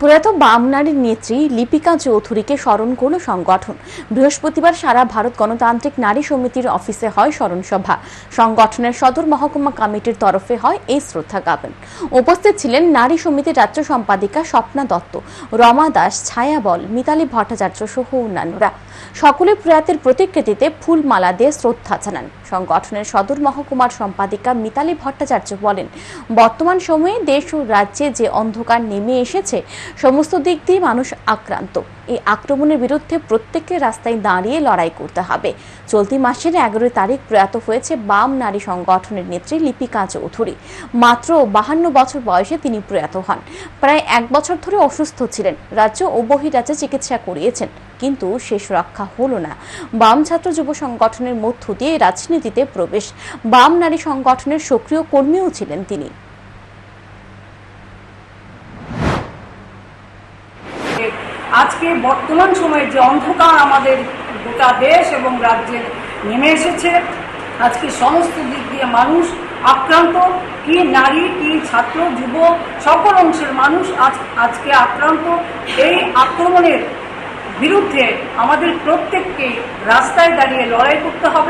প্রয়াত বাম নারীর নেত্রী লিপিকা চৌধুরীকে স্মরণ করল সংগঠন। বৃহস্পতিবার সারা ভারত গণতান্ত্রিক নারী সমিতির অফিসে হয় স্মরণ সভা সংগঠনের সদর মহকুমা কমিটির তরফে হয় এই শ্রদ্ধা জ্ঞাপন। উপস্থিত ছিলেন নারী সমিতির রাজ্য সম্পাদিকা স্বপ্না দত্ত, রমা দাস, ছায়া বল, মিতালি ভট্টাচার্য সহ অন্যান্যরা। সকলে প্রয়াতের প্রতিকৃতিতে ফুলমালা দিয়ে শ্রদ্ধা জানান। সংগঠনের সদর মহকুমার সম্পাদিকা মিতালি ভট্টাচার্য বলেন, বর্তমান সময়ে দেশ ও রাজ্যে যে অন্ধকার নেমে এসেছে সমস্ত দিক দিয়ে মানুষ আক্রান্ত। এই আক্রমণের বিরুদ্ধে প্রত্যেককে রাস্তায় দাঁড়িয়ে লড়াই করতে হবে। চলতি মাসের এগারোই তারিখ প্রয়াত হয়েছে বাম নারী সংগঠনের নেত্রী লিপিকা চৌধুরী। মাত্র বাহান্ন বছর বয়সে তিনি প্রয়াত হন। প্রায় এক বছর ধরে অসুস্থ ছিলেন। রাজ্য ও বহিরাজ্যে চিকিৎসা করিয়েছেন। কিন্তু শেষ রক্ষা হলো না। বাম ছাত্র যুব সংগঠনের মধ্য দিয়ে রাজনীতিতে প্রবেশ। বাম নারী সংগঠনের সক্রিয় কর্মীও ছিলেন তিনি। আজকে বর্তমান সময়ে যে অন্ধকার আমাদের গোটা দেশ এবং রাজ্যে নেমে এসেছে, আজকে সমস্ত দিক দিয়ে মানুষ আক্রান্ত। কি নারী, কি ছাত্র, যুব, সকল অংশের মানুষ আজ আজকে আক্রান্ত। এই আক্রমণের বিরুদ্ধে আমাদের প্রত্যেককে রাস্তায় দাঁড়িয়ে লড়াই করতে হবে।